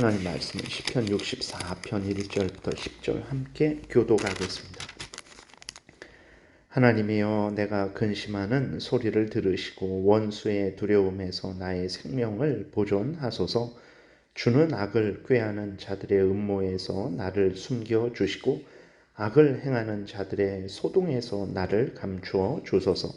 하나님 말씀은 시편 64편 1절부터 10절 함께 교도하겠습니다. 하나님이여 내가 근심하는 소리를 들으시고 원수의 두려움에서 나의 생명을 보존하소서 주는 악을 꾀하는 자들의 음모에서 나를 숨겨 주시고 악을 행하는 자들의 소동에서 나를 감추어 주소서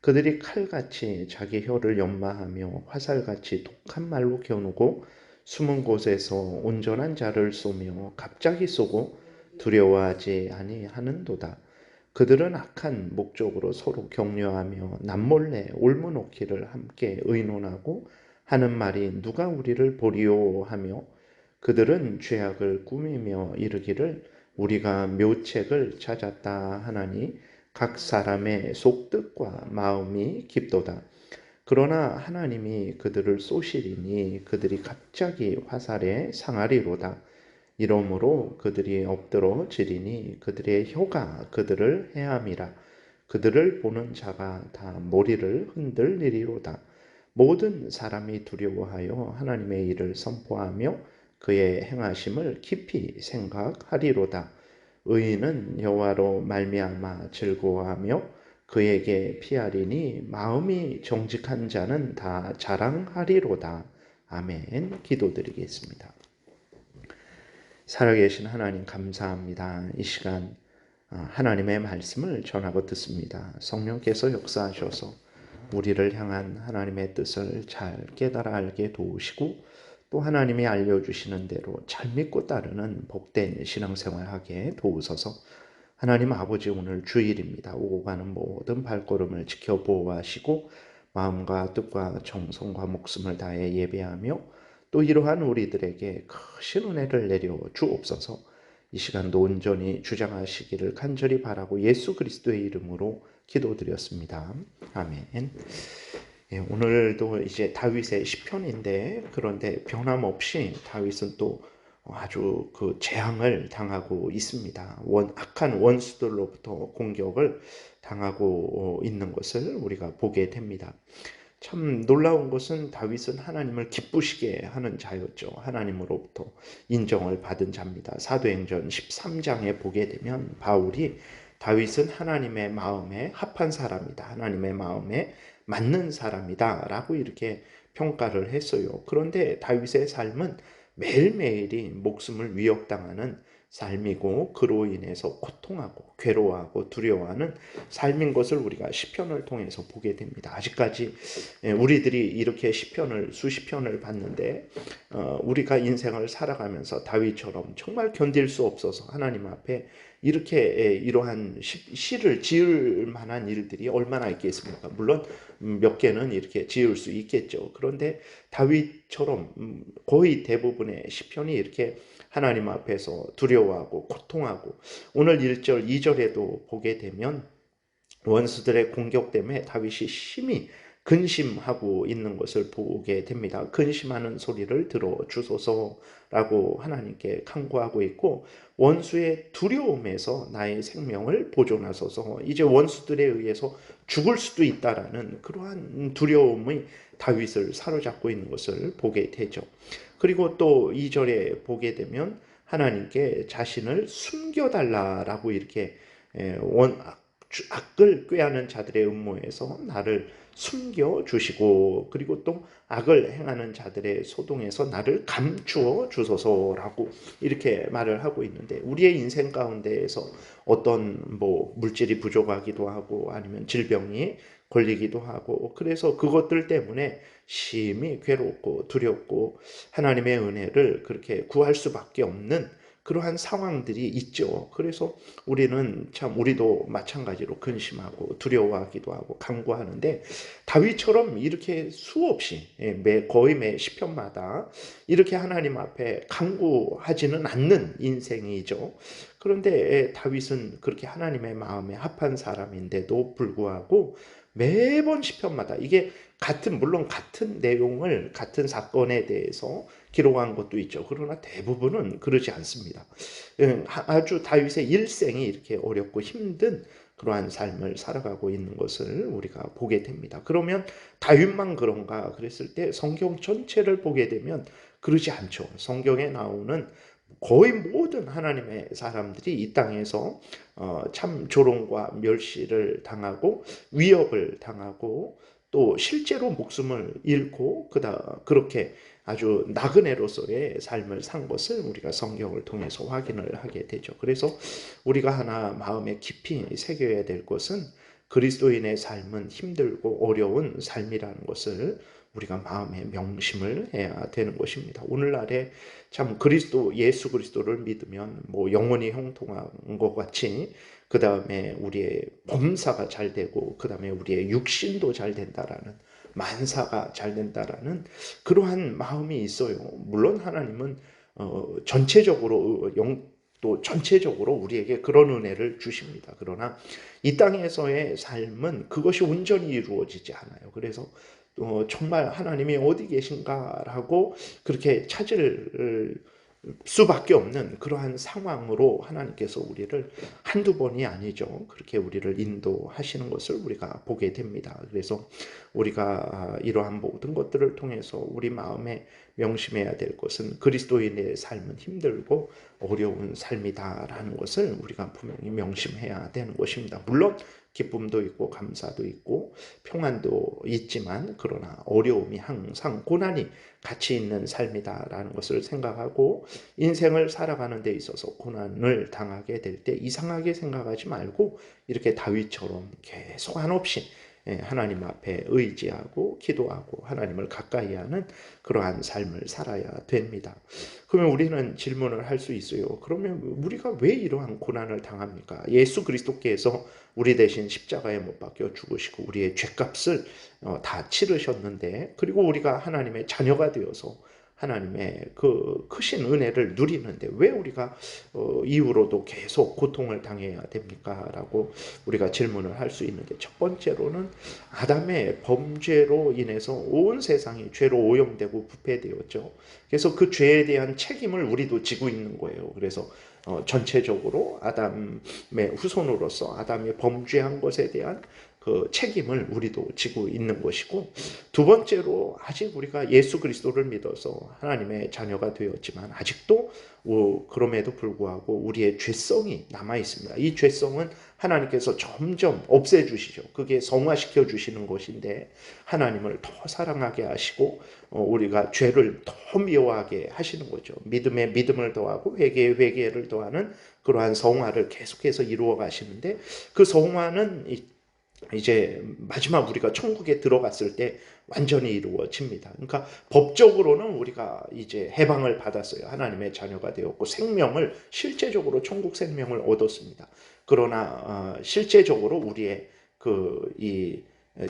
그들이 칼같이 자기 혀를 연마하며 화살같이 독한 말로 겨누고 숨은 곳에서 온전한 자를 쏘며 갑자기 쏘고 두려워하지 아니하는도다. 그들은 악한 목적으로 서로 격려하며 남몰래 올무놓기를 함께 의논하고 하는 말이 누가 우리를 보리오 하며 그들은 죄악을 꾸미며 이르기를 우리가 묘책을 찾았다 하나니 각 사람의 속뜻과 마음이 깊도다. 그러나 하나님이 그들을 쏘시리니 그들이 갑자기 화살에 상하리로다. 이러므로 그들이 엎드러 지리니 그들의 혀가 그들을 해함이라. 그들을 보는 자가 다 머리를 흔들리리로다. 모든 사람이 두려워하여 하나님의 일을 선포하며 그의 행하심을 깊이 생각하리로다. 의인은 여호와로 말미암아 즐거워하며 그에게 피하리니 마음이 정직한 자는 다 자랑하리로다. 아멘. 기도드리겠습니다. 살아계신 하나님 감사합니다. 이 시간 아, 하나님의 말씀을 전하고 듣습니다. 성령께서 역사하셔서 우리를 향한 하나님의 뜻을 잘 깨달아 알게 도우시고 또 하나님이 알려주시는 대로 잘 믿고 따르는 복된 신앙생활하게 도우소서 하나님 아버지 오늘 주일입니다. 오고 가는 모든 발걸음을 지켜 보호하시고 마음과 뜻과 정성과 목숨을 다해 예배하며 또 이러한 우리들에게 크신 은혜를 내려 주옵소서. 이 시간도 온전히 주장하시기를 간절히 바라고 예수 그리스도의 이름으로 기도드렸습니다. 아멘. 예, 오늘도 이제 다윗의 시편인데 그런데 변함없이 다윗은 또 아주 그 재앙을 당하고 있습니다. 원, 악한 원수들로부터 공격을 당하고 있는 것을 우리가 보게 됩니다. 참 놀라운 것은 다윗은 하나님을 기쁘시게 하는 자였죠. 하나님으로부터 인정을 받은 자입니다. 사도행전 13장에 보게 되면 바울이 다윗은 하나님의 마음에 합한 사람이다. 하나님의 마음에 맞는 사람이다. 라고 이렇게 평가를 했어요. 그런데 다윗의 삶은 매일매일이 목숨을 위협당하는 삶이고 그로 인해서 고통하고 괴로워하고 두려워하는 삶인 것을 우리가 시편을 통해서 보게 됩니다. 아직까지 예, 우리들이 이렇게 시편을 수십 편을 봤는데 어, 우리가 인생을 살아가면서 다윗처럼 정말 견딜 수 없어서 하나님 앞에 이렇게 예, 이러한 시를 지을 만한 일들이 얼마나 있겠습니까? 물론 음, 몇 개는 이렇게 지을 수 있겠죠. 그런데 다윗처럼 음, 거의 대부분의 시편이 이렇게 하나님 앞에서 두려워하고 고통하고 오늘 1절 2절에도 보게 되면 원수들의 공격 때문에 다윗이 심히 근심하고 있는 것을 보게 됩니다. 근심하는 소리를 들어 주소서라고 하나님께 간구하고 있고 원수의 두려움에서 나의 생명을 보존하소서. 이제 원수들에 의해서 죽을 수도 있다라는 그러한 두려움의 다윗을 사로잡고 있는 것을 보게 되죠. 그리고 또 2절에 보게 되면 하나님께 자신을 숨겨달라라고 이렇게 원, 악을 꾀하는 자들의 음모에서 나를 숨겨 주시고 그리고 또 악을 행하는 자들의 소동에서 나를 감추어 주소서라고 이렇게 말을 하고 있는데 우리의 인생 가운데에서 어떤 뭐 물질이 부족하기도 하고 아니면 질병이 걸리기도 하고 그래서 그것들 때문에 심히 괴롭고 두렵고 하나님의 은혜를 그렇게 구할 수밖에 없는 그러한 상황들이 있죠. 그래서 우리는 참 우리도 마찬가지로 근심하고 두려워하기도 하고 간구하는데 다윗처럼 이렇게 수없이 예, 매 거의 매 시편마다 이렇게 하나님 앞에 간구하지는 않는 인생이죠. 그런데 다윗은 그렇게 하나님의 마음에 합한 사람인데도 불구하고 매번 시편마다 이게 같은 물론 같은 내용을 같은 사건에 대해서 기록한 것도 있죠. 그러나 대부분은 그러지 않습니다. 예, 아주 다윗의 일생이 이렇게 어렵고 힘든 그러한 삶을 살아가고 있는 것을 우리가 보게 됩니다. 그러면 다윗만 그런가 그랬을 때 성경 전체를 보게 되면 그러지 않죠. 성경에 나오는 거의 모든 하나님의 사람들이 이 땅에서 어, 참 조롱과 멸시를 당하고 위협을 당하고 또 실제로 목숨을 잃고 그다 그렇게 아주 나그네로서의 삶을 산 것을 우리가 성경을 통해서 확인을 하게 되죠. 그래서 우리가 하나 마음에 깊이 새겨야 될 것은 그리스도인의 삶은 힘들고 어려운 삶이라는 것을 우리가 마음에 명심을 해야 되는 것입니다. 오늘날에 참 그리스도 예수 그리스도를 믿으면 뭐 영원히 형통한 것 같이 그 다음에 우리의 범사가 잘 되고 그 다음에 우리의 육신도 잘 된다라는 만사가 잘 된다라는 그러한 마음이 있어요. 물론 하나님은 어, 전체적으로 영, 또 전체적으로 우리에게 그런 은혜를 주십니다. 그러나 이 땅에서의 삶은 그것이 온전히 이루어지지 않아요. 그래서 어, 정말 하나님이 어디 계신가라고 그렇게 찾을 수밖에 없는 그러한 상황으로 하나님께서 우리를 한두 번이 아니죠. 그렇게 우리를 인도하시는 것을 우리가 보게 됩니다. 그래서 우리가 이러한 모든 것들을 통해서 우리 마음에 명심해야 될 것은 그리스도인의 삶은 힘들고 어려운 삶이다라는 것을 우리가 분명히 명심해야 되는 것입니다. 물론 기쁨도 있고 감사도 있고 평안도 있지만 그러나 어려움이 항상 고난이 같이 있는 삶이다라는 것을 생각하고 인생을 살아가는 데 있어서 고난을 당하게 될 때 이상하게 생각하지 말고 이렇게 다윗처럼 계속 한없이 예, 하나님 앞에 의지하고 기도하고 하나님을 가까이 하는 그러한 삶을 살아야 됩니다. 그러면 우리는 질문을 할 수 있어요. 그러면 우리가 왜 이러한 고난을 당합니까? 예수 그리스도께서 우리 대신 십자가에 못 박혀 죽으시고 우리의 죄값을 어, 다 치르셨는데 그리고 우리가 하나님의 자녀가 되어서 하나님의 그 크신 은혜를 누리는데 왜 우리가 어, 이후로도 계속 고통을 당해야 됩니까? 라고 우리가 질문을 할 수 있는데 첫 번째로는 아담의 범죄로 인해서 온 세상이 죄로 오염되고 부패되었죠. 그래서 그 죄에 대한 책임을 우리도 지고 있는 거예요. 그래서 어, 전체적으로 아담의 후손으로서 아담이 범죄한 것에 대한 그 책임을 우리도 지고 있는 것이고 두 번째로 아직 우리가 예수 그리스도를 믿어서 하나님의 자녀가 되었지만 아직도 그럼에도 불구하고 우리의 죄성이 남아 있습니다. 이 죄성은 하나님께서 점점 없애 주시죠. 그게 성화시켜 주시는 것인데 하나님을 더 사랑하게 하시고 어, 우리가 죄를 더 미워하게 하시는 거죠. 믿음에 믿음을 더하고 회개에 회개를 더하는 그러한 성화를 계속해서 이루어 가시는데 그 성화는 이제 마지막 우리가 천국에 들어갔을 때 완전히 이루어집니다. 그러니까 법적으로는 우리가 이제 해방을 받았어요. 하나님의 자녀가 되었고 생명을 실제적으로 천국 생명을 얻었습니다. 그러나 어, 실제적으로 우리의 그 이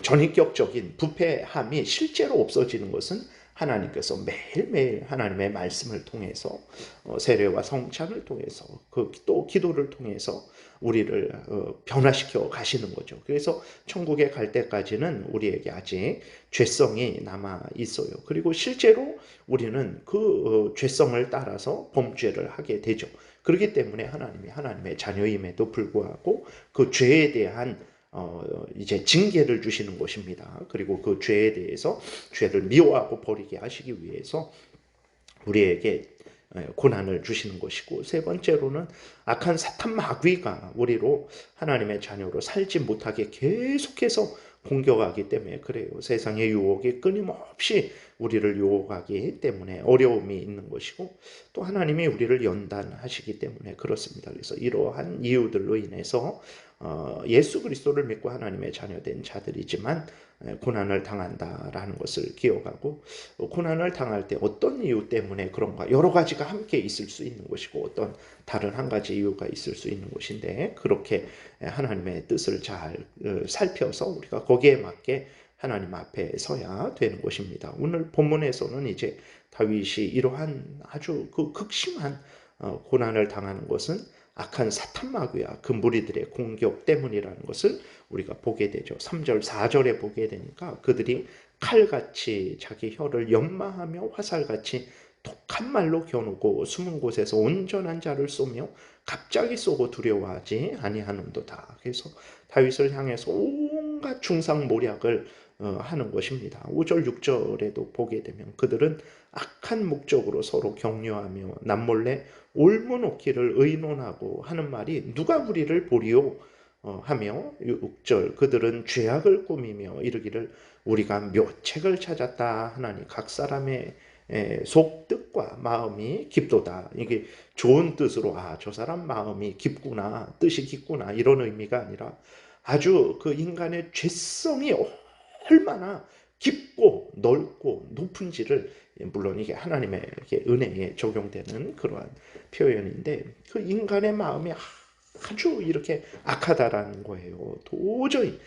전인격적인 부패함이 실제로 없어지는 것은 하나님께서 매일매일 하나님의 말씀을 통해서 어, 세례와 성찬을 통해서 그또 기도를 통해서 우리를 어, 변화시켜 가시는 거죠. 그래서 천국에 갈 때까지는 우리에게 아직 죄성이 남아 있어요. 그리고 실제로 우리는 그 어, 죄성을 따라서 범죄를 하게 되죠. 그렇기 때문에 하나님이 하나님의 자녀임에도 불구하고 그 죄에 대한 어, 이제 징계를 주시는 것입니다. 그리고 그 죄에 대해서 죄를 미워하고 버리게 하시기 위해서 우리에게 고난을 주시는 것이고 세 번째로는 악한 사탄 마귀가 우리로 하나님의 자녀로 살지 못하게 계속해서 공격하기 때문에 그래요. 세상의 유혹이 끊임없이 우리를 유혹하기 때문에 어려움이 있는 것이고 또 하나님이 우리를 연단하시기 때문에 그렇습니다. 그래서 이러한 이유들로 인해서 어, 예수 그리스도를 믿고 하나님의 자녀된 자들이지만 고난을 당한다라는 것을 기억하고 고난을 당할 때 어떤 이유 때문에 그런가 여러 가지가 함께 있을 수 있는 것이고 어떤 다른 한 가지 이유가 있을 수 있는 것인데 그렇게 하나님의 뜻을 잘 어, 살펴서 우리가 거기에 맞게 하나님 앞에 서야 되는 것입니다. 오늘 본문에서는 이제 다윗이 이러한 아주 그 극심한 어, 고난을 당하는 것은 악한 사탄 마귀와 그 무리들의 공격 때문이라는 것을 우리가 보게 되죠. 3절, 4절에 보게 되니까 그들이 칼같이 자기 혀를 연마하며 화살같이 독한 말로 겨누고 숨은 곳에서 온전한 자를 쏘며 갑자기 쏘고 두려워하지 아니하는도다. 그래서 다윗을 향해서 온갖 중상 모략을 어, 하는 것입니다. 5절 6절에도 보게 되면 그들은 악한 목적으로 서로 격려하며 남몰래 올무놓기를 의논하고 하는 말이 누가 우리를 보리오 어, 하며 6절 그들은 죄악을 꾸미며 이르기를 우리가 묘책을 찾았다 하나니 각 사람의 속 뜻과 마음이 깊도다. 이게 좋은 뜻으로 아 저 사람 마음이 깊구나 뜻이 깊구나 이런 의미가 아니라 아주 그 인간의 죄성이 얼마나 깊고 넓고 높은지를 물론 이게 하나님의 은혜에 적용되는 그러한 표현인데 그 인간의 마음이 아주 이렇게 악하다라는 거예요. 도저히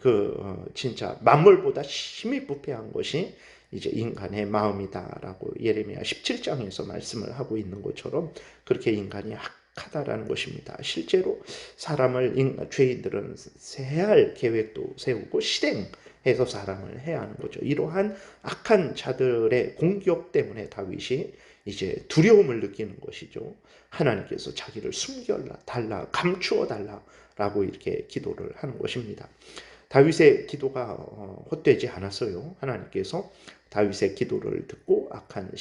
그 어, 진짜 만물보다 심히 부패한 것이 이제 인간의 마음이다라고 예레미야 17장에서 말씀을 하고 있는 것처럼 그렇게 인간이 악하다라는 것입니다. 실제로 사람을 죄인들은 세할 계획도 세우고 실행 해서 사람을 해야 하는 거죠. 이러한 악한 자들의 공격 때문에 다윗이 이제 두려움을 느끼는 것이죠. 하나님께서 자기를 숨겨 달라, 감추어 달라라고 이렇게 기도를 하는 것입니다. 다윗의 기도가 어, 헛되지 않았어요. 하나님께서 다윗의 기도를 듣고 악한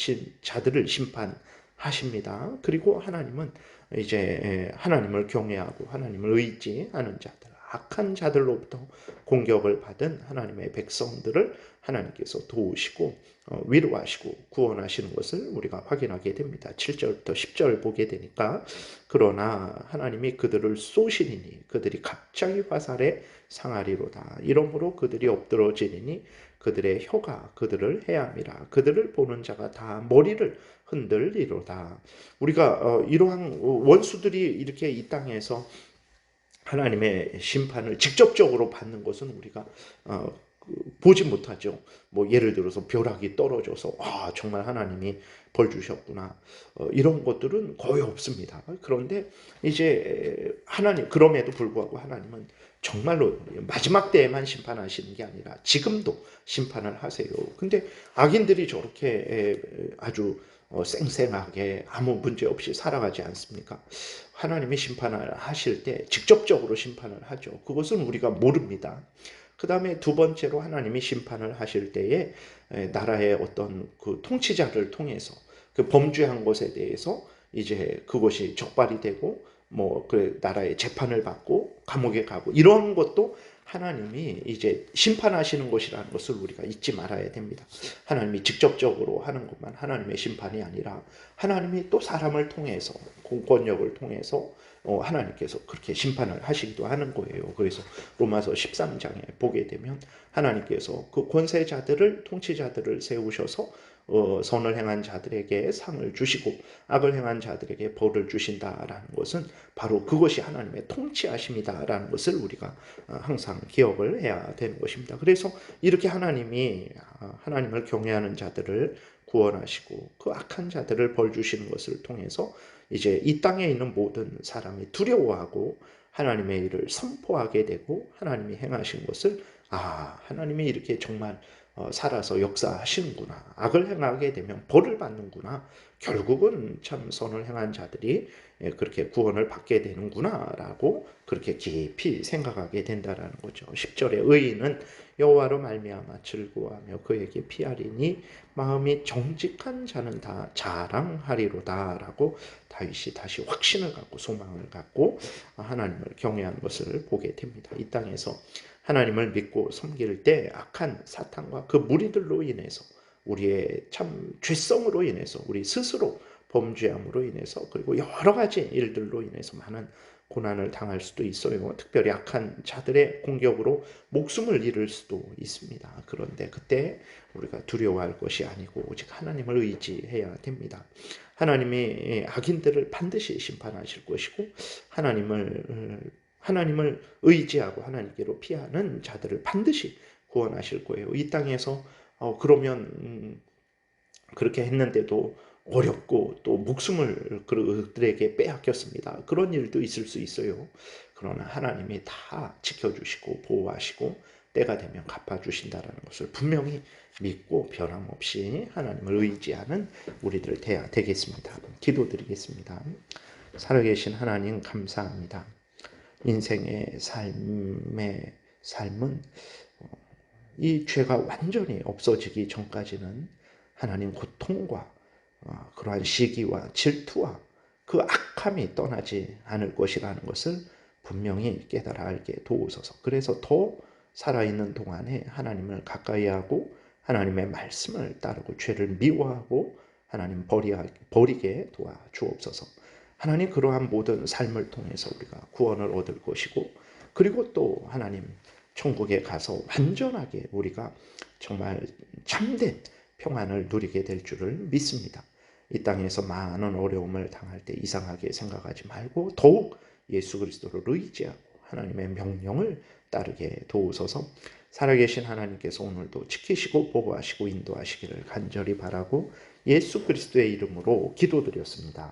자들을 심판하십니다. 그리고 하나님은 이제 하나님을 경외하고 하나님을 의지하는 자들, 악한 자들로부터 공격을 받은 하나님의 백성들을 하나님께서 도우시고 어, 위로하시고 구원하시는 것을 우리가 확인하게 됩니다. 7절부터 10절 보게 되니까 그러나 하나님이 그들을 쏘시리니 그들이 갑자기 화살에 상하리로다. 이러므로 그들이 엎드러지리니 그들의 혀가 그들을 해함이라. 그들을 보는 자가 다 머리를 흔들리로다. 우리가 어, 이러한 원수들이 이렇게 이 땅에서 하나님의 심판을 직접적으로 받는 것은 우리가 어, 그 보지 못하죠. 뭐 예를 들어서 벼락이 떨어져서 아 정말 하나님이 벌 주셨구나 어, 이런 것들은 거의 없습니다. 그런데 이제 하나님 그럼에도 불구하고 하나님은 정말로 마지막 때에만 심판하시는 게 아니라 지금도 심판을 하세요. 근데 악인들이 저렇게 아주 어, 쌩쌩하게 아무 문제 없이 살아가지 않습니까? 하나님이 심판을 하실 때 직접적으로 심판을 하죠. 그것은 우리가 모릅니다. 그 다음에 두 번째로 하나님이 심판을 하실 때에 나라의 어떤 그 통치자를 통해서 그 범죄한 것에 대해서 이제 그것이 적발이 되고 뭐 그 나라의 재판을 받고 감옥에 가고 이런 것도 하나님이 이제 심판하시는 것이라는 것을 우리가 잊지 말아야 됩니다. 하나님이 직접적으로 하는 것만 하나님의 심판이 아니라 하나님이 또 사람을 통해서 공권력을 통해서 어, 하나님께서 그렇게 심판을 하시기도 하는 거예요. 그래서 로마서 13장에 보게 되면 하나님께서 그 권세자들을 통치자들을 세우셔서 어, 선을 행한 자들에게 상을 주시고 악을 행한 자들에게 벌을 주신다라는 것은 바로 그것이 하나님의 통치하심이다라는 것을 우리가 어, 항상 기억을 해야 되는 것입니다. 그래서 이렇게 하나님이 어, 하나님을 경외하는 자들을 구원하시고 그 악한 자들을 벌 주시는 것을 통해서 이제 이 땅에 있는 모든 사람이 두려워하고 하나님의 일을 선포하게 되고 하나님이 행하신 것을 아 하나님이 이렇게 정말 어, 살아서 역사하시는구나. 악을 행하게 되면 벌을 받는구나. 결국은 참 선을 행한 자들이 예, 그렇게 구원을 받게 되는구나라고 그렇게 깊이 생각하게 된다라는 거죠. 10절에 의인은 여호와로 말미암아 즐거워하며 그에게 피하리니 마음이 정직한 자는 다 자랑하리로다라고 다윗이 다시 확신을 갖고 소망을 갖고 하나님을 경외하는 것을 보게 됩니다. 이 땅에서 하나님을 믿고 섬길 때 악한 사탄과 그 무리들로 인해서 우리의 참 죄성으로 인해서 우리 스스로 범죄함으로 인해서 그리고 여러 가지 일들로 인해서 많은 고난을 당할 수도 있어요. 특별히 악한 자들의 공격으로 목숨을 잃을 수도 있습니다. 그런데 그때 우리가 두려워할 것이 아니고 오직 하나님을 의지해야 됩니다. 하나님이 악인들을 반드시 심판하실 것이고 하나님을 하나님을 의지하고 하나님께로 피하는 자들을 반드시 구원하실 거예요. 이 땅에서 어, 그러면 음, 그렇게 했는데도 어렵고 또 목숨을 그들에게 빼앗겼습니다. 그런 일도 있을 수 있어요. 그러나 하나님이 다 지켜주시고 보호하시고 때가 되면 갚아주신다라는 것을 분명히 믿고 변함없이 하나님을 의지하는 우리들 돼야 되겠습니다. 기도드리겠습니다. 살아계신 하나님 감사합니다. 인생의 삶의 삶은 이 죄가 완전히 없어지기 전까지는 하나님 고통과 어, 그러한 시기와 질투와 그 악함이 떠나지 않을 것이라는 것을 분명히 깨달아 알게 도우소서. 그래서 더 살아있는 동안에 하나님을 가까이 하고 하나님의 말씀을 따르고 죄를 미워하고 하나님 버리게 도와 주옵소서. 하나님 그러한 모든 삶을 통해서 우리가 구원을 얻을 것이고 그리고 또 하나님 천국에 가서 완전하게 우리가 정말 참된 평안을 누리게 될 줄을 믿습니다. 이 땅에서 많은 어려움을 당할 때 이상하게 생각하지 말고 더욱 예수 그리스도를 의지하고 하나님의 명령을 따르게 도우소서 살아계신 하나님께서 오늘도 지키시고 보호하시고 인도하시기를 간절히 바라고 예수 그리스도의 이름으로 기도드렸습니다.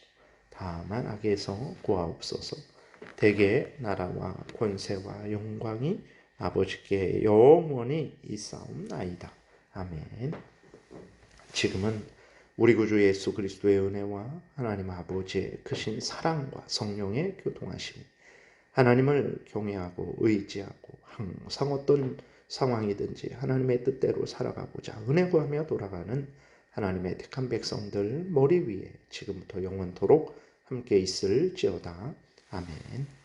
다만 악에서 구하옵소서 대개 나라와 권세와 영광이 아버지께 영원히 있사옵나이다. 아멘 지금은 우리 구주 예수 그리스도의 은혜와 하나님 아버지의 크신 사랑과 성령의 교통하심이 하나님을 경외하고 의지하고 항상 어떤 상황이든지 하나님의 뜻대로 살아가고자 은혜 구하며 돌아가는 하나님의 택한 백성들 머리 위에 지금부터 영원토록 함께 있을지어다. 아멘.